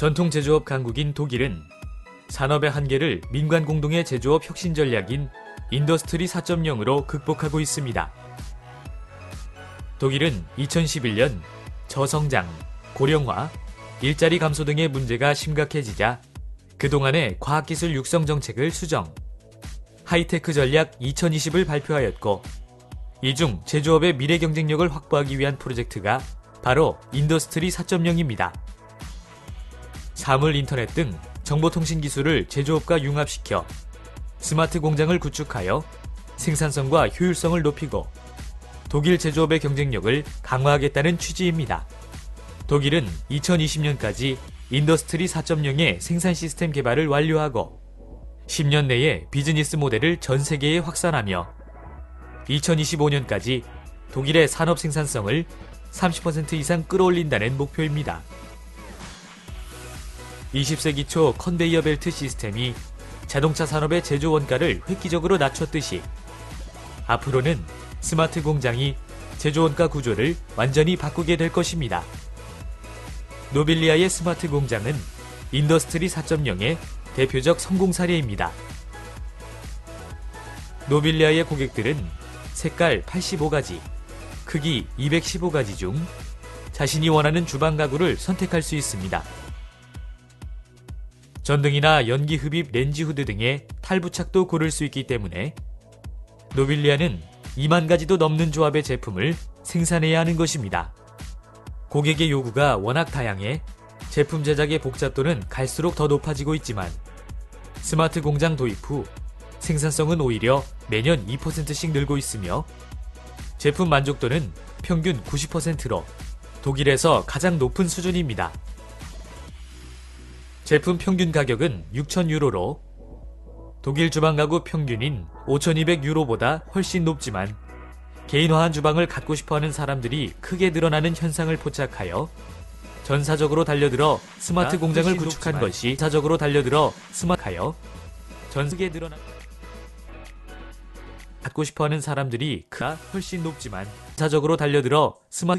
전통 제조업 강국인 독일은 산업의 한계를 민관 공동의 제조업 혁신 전략인 인더스트리 4.0으로 극복하고 있습니다. 독일은 2011년 저성장, 고령화, 일자리 감소 등의 문제가 심각해지자 그동안의 과학기술 육성 정책을 수정, 하이테크 전략 2020을 발표하였고, 이 중 제조업의 미래 경쟁력을 확보하기 위한 프로젝트가 바로 인더스트리 4.0입니다. 사물 인터넷 등 정보통신 기술을 제조업과 융합시켜 스마트 공장을 구축하여 생산성과 효율성을 높이고 독일 제조업의 경쟁력을 강화하겠다는 취지입니다. 독일은 2020년까지 인더스트리 4.0의 생산 시스템 개발을 완료하고 10년 내에 비즈니스 모델을 전 세계에 확산하며 2025년까지 독일의 산업 생산성을 30% 이상 끌어올린다는 목표입니다. 20세기 초 컨베이어 벨트 시스템이 자동차 산업의 제조 원가를 획기적으로 낮췄듯이 앞으로는 스마트 공장이 제조 원가 구조를 완전히 바꾸게 될 것입니다. 노빌리아의 스마트 공장은 인더스트리 4.0의 대표적 성공 사례입니다. 노빌리아의 고객들은 색깔 85가지, 크기 215가지 중 자신이 원하는 주방 가구를 선택할 수 있습니다. 전등이나 연기 흡입 렌즈 후드 등의 탈부착도 고를 수 있기 때문에 노빌리아는 2만 가지도 넘는 조합의 제품을 생산해야 하는 것입니다. 고객의 요구가 워낙 다양해 제품 제작의 복잡도는 갈수록 더 높아지고 있지만 스마트 공장 도입 후 생산성은 오히려 매년 2%씩 늘고 있으며 제품 만족도는 평균 90%로 독일에서 가장 높은 수준입니다. 제품 평균 가격은 6,000유로로 독일 주방 가구 평균인 5,200유로보다 훨씬 높지만 개인화한 주방을 갖고 싶어 하는 사람들이 크게 늘어나는 현상을 포착하여 전사적으로 달려들어 스마트 아, 공장을 구축한 높지만. 것이 사적으로 달려들어 스마트하여 전 세계에 늘어나 갖고 싶어 하는 사람들이 크가 훨씬 높지만 사적으로 달려들어 스마트